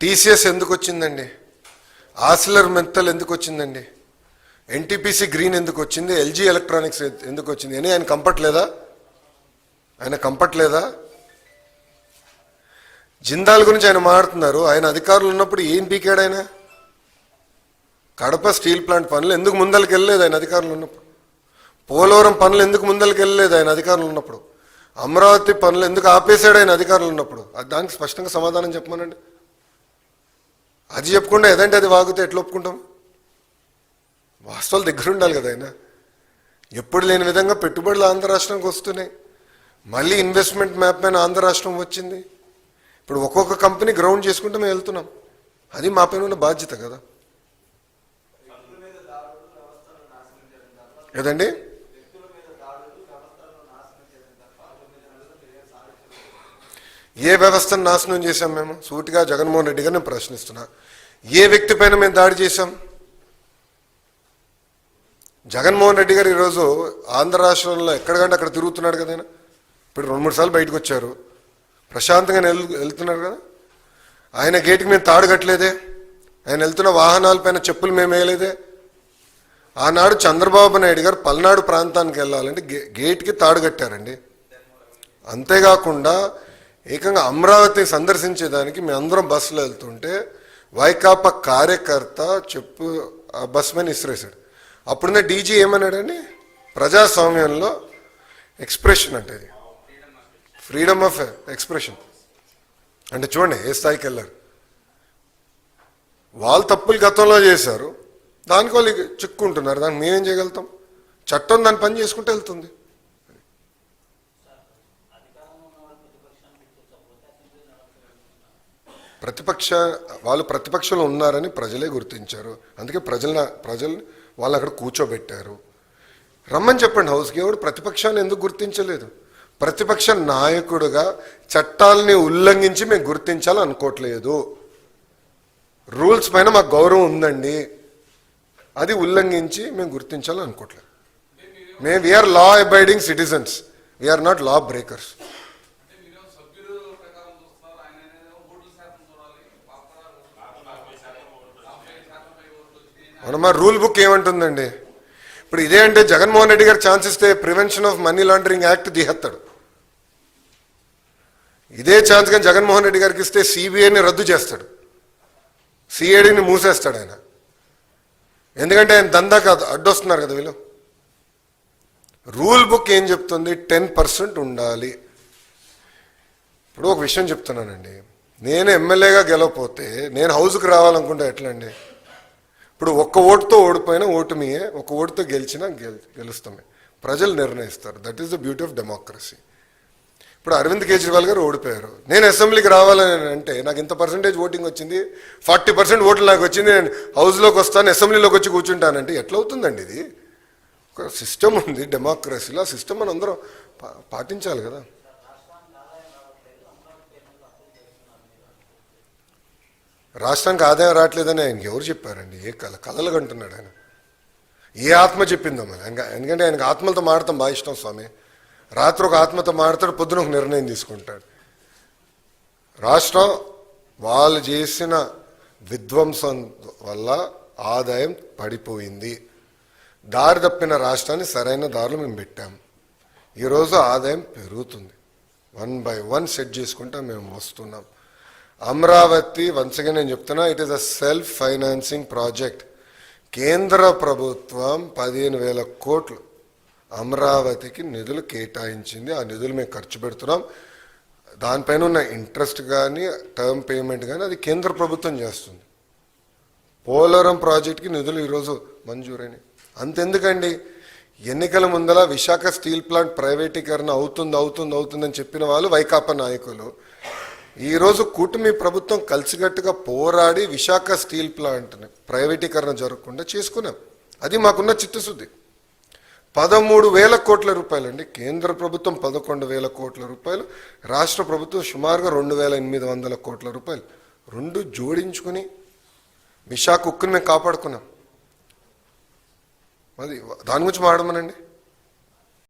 TCS ఎందుకు వచ్చిందండి? ఆసిలర్ మెత్తల్ ఎందుకు వచ్చిందండి? ఎన్టీపీసీ గ్రీన్ ఎందుకు వచ్చింది? ఎల్జీ ఎలక్ట్రానిక్స్ ఎందుకు వచ్చింది? అని ఆయన కంపట్లేదా? ఆయన కంపట్లేదా? జిందాల్ గురించి ఆయన మాట్లాడుతున్నారు. ఆయన అధికారులు ఉన్నప్పుడు ఏం పీకాడు ఆయన? కడప స్టీల్ ప్లాంట్ పనులు ఎందుకు ముందరికి వెళ్ళలేదు ఆయన అధికారులు ఉన్నప్పుడు? పోలవరం పనులు ఎందుకు ముందరికి వెళ్ళలేదు ఆయన అధికారులు ఉన్నప్పుడు? అమరావతి పనులు ఎందుకు ఆపేశాడు ఆయన అధికారులు ఉన్నప్పుడు? అది దానికి స్పష్టంగా సమాధానం చెప్పమనండి. అది చెప్పకుండా ఏదంటే అది వాగితే ఎట్లా ఒప్పుకుంటాం? వాస్తవాలు దగ్గర ఉండాలి కదా ఆయన. ఎప్పుడు లేని విధంగా పెట్టుబడులు ఆంధ్ర రాష్ట్రానికి వస్తున్నాయి. మళ్ళీ ఇన్వెస్ట్మెంట్ మ్యాప్ పైన ఆంధ్ర రాష్ట్రం వచ్చింది. ఇప్పుడు ఒక్కొక్క కంపెనీ గ్రౌండ్ చేసుకుంటే మేము వెళ్తున్నాం. అది మా పైన ఉన్న బాధ్యత కదా. ఏదండి? ఏ వ్యవస్థను నాశనం చేశాం మేము? సూటిగా జగన్మోహన్ రెడ్డి గారిని ప్రశ్నిస్తున్నా. ఏ వ్యక్తి పైన మేము దాడి చేశాం? జగన్మోహన్ రెడ్డి గారు ఈరోజు ఆంధ్ర రాష్ట్రంలో ఎక్కడికంటే అక్కడ తిరుగుతున్నాడు కదా ఇప్పుడు రెండు మూడు సార్లు బయటకు వచ్చారు. ప్రశాంతంగా వెళ్తున్నారు కదా. ఆయన గేటుకి మేము తాడు కట్టలేదే. ఆయన వెళ్తున్న వాహనాలపైన చెప్పులు మేము వేయలేదే. ఆనాడు చంద్రబాబు నాయుడు గారు పల్నాడు ప్రాంతానికి వెళ్ళాలంటే గే గేట్కి తాడు కట్టారండి. అంతేకాకుండా ఏకంగా అమరావతి సందర్శించేదానికి మేము అందరం బస్సులో వెళ్తుంటే వైకాపా కార్యకర్త చెప్పు ఆ బస్ మీద ఇసిరేశాడు. అప్పుడున్న డీజీ ఏమన్నాడని ప్రజాస్వామ్యంలో ఎక్స్ప్రెషన్ అంటే ఇది ఫ్రీడమ్ ఆఫ్ ఎక్స్ప్రెషన్. అంటే చూడండి ఏ స్థాయికి వెళ్ళారు? వాళ్ళు తప్పులు గతంలో చేశారు. దానికి వాళ్ళు చిక్కుంటున్నారు దానికి మేమేం చేయగలుగుతాం? చట్టం దాని పని చేసుకుంటూ వెళ్తుంది. ప్రతిపక్ష వాళ్ళు ప్రతిపక్షంలో ఉన్నారని ప్రజలే గుర్తించారు. అందుకే ప్రజల ప్రజలు వాళ్ళు అక్కడ కూర్చోబెట్టారు. రమ్మని చెప్పండి హౌస్కి ఎవడు ప్రతిపక్షాన్ని ఎందుకు గుర్తించలేదు? ప్రతిపక్ష నాయకుడుగా చట్టాలని ఉల్లంఘించి మేము గుర్తించాలని అనుకోవట్లేదు. రూల్స్ పైన మాకు గౌరవం ఉందండి. అది ఉల్లంఘించి మేము గుర్తించాలని అనుకోవట్లేదు. మేము we're law abiding citizens we're not law breakers ఓట్లు మా రూల్ బుక్ ఏమంటుందండి? ఇప్పుడు ఇదే అంటే జగన్మోహన్ రెడ్డి గారు ఛాన్స్ ఇస్తే prevention of money laundering act తీహేస్తాడు ఇదే ఛాన్స్ కానీ జగన్మోహన్ రెడ్డి గారికి ఇస్తే సిబిఐని రద్దు చేస్తాడు. సిఐడిని మూసేస్తాడు ఆయన. ఎందుకంటే ఆయన దందా కాదు అడ్డొస్తున్నారు కదా వీళ్ళు. రూల్ బుక్ ఏం చెప్తుంది? టెన్ పర్సెంట్ ఉండాలి. ఇప్పుడు ఒక విషయం చెప్తున్నానండి. నేను ఎమ్మెల్యేగా గెలవపోతే నేను హౌస్కి రావాలనుకుంటే ఎట్లా అండి ఇప్పుడు ఒక్క ఓటుతో ఓడిపోయినా ఓటమియే ఒక ఓటుతో గెలిచినా గెల్ గెలుస్తామే. ప్రజలు నిర్ణయిస్తారు. That is the beauty of democracy ఇప్పుడు అరవింద్ కేజ్రీవాల్ గారు ఓడిపోయారు. నేను అసెంబ్లీకి రావాలని అంటే నాకు ఇంత పర్సెంటేజ్ ఓటింగ్ వచ్చింది ఫార్టీ పర్సెంట్ ఓట్లు నాకు వచ్చింది నేను హౌస్లోకి వస్తాను అసెంబ్లీలోకి వచ్చి కూర్చుంటానంటే ఎట్లా అవుతుందండి ఇది? ఒక సిస్టమ్ ఉంది డెమోక్రసీలో ఆ సిస్టమ్ మనం అందరం పా- పాటించాలి కదా. రాష్ట్రానికి ఆదాయం రావట్లేదని ఆయనకి ఎవరు చెప్పారండి? ఏ కళ కళలు కంటున్నాడు ఆయన. ఏ ఆత్మ చెప్పిందో మరి? ఆయన ఎందుకంటే ఆయనకి ఆత్మలతో మాడతాం బాగా ఇష్టం స్వామి. రాత్రి ఒక ఆత్మతో మాడతాడు పొద్దున ఒక నిర్ణయం తీసుకుంటాడు. రాష్ట్రం వాళ్ళు చేసిన విధ్వంసం వల్ల ఆదాయం పడిపోయింది. దారి తప్పిన రాష్ట్రాన్ని సరైన దారిలో మేము పెట్టాము ఈరోజు ఆదాయం పెరుగుతుంది. వన్ బై వన్ సెట్ చేసుకుంటా మేము వస్తున్నాం. అమరావతి వన్స్గా నేను చెప్తున్నా it is a self financing project కేంద్ర ప్రభుత్వం పదిహేను వేల కోట్లు అమరావతికి నిధులు కేటాయించింది. ఆ నిధులు మేము ఖర్చు పెడుతున్నాం. దానిపైన ఉన్న ఇంట్రెస్ట్ కానీ టర్మ్ పేమెంట్ కానీ అది కేంద్ర ప్రభుత్వం చేస్తుంది. పోలవరం ప్రాజెక్ట్కి నిధులు ఈరోజు మంజూరైనవి అంతెందుకండి? ఎన్నికల ముందల విశాఖ స్టీల్ ప్లాంట్ ప్రైవేటీకరణ అవుతుంది అవుతుంది అవుతుందని చెప్పిన వాళ్ళు వైకాపా నాయకులు. ఈరోజు కూటమి ప్రభుత్వం కలిసికట్టుగా పోరాడి విశాఖ స్టీల్ ప్లాంట్ని ప్రైవేటీకరణ జరగకుండా చేసుకున్నాం. అది మాకున్న చిత్తశుద్ధి. పదమూడు వేల కోట్ల రూపాయలు అండి కేంద్ర ప్రభుత్వం పదకొండు వేల కోట్ల రూపాయలు రాష్ట్ర ప్రభుత్వం సుమారుగా రెండు వేల ఎనిమిది వందల కోట్ల రూపాయలు. రెండు జోడించుకుని విశాఖ ఉక్కుని మేము కాపాడుకున్నాం. అది దాని గురించి మాడమనండి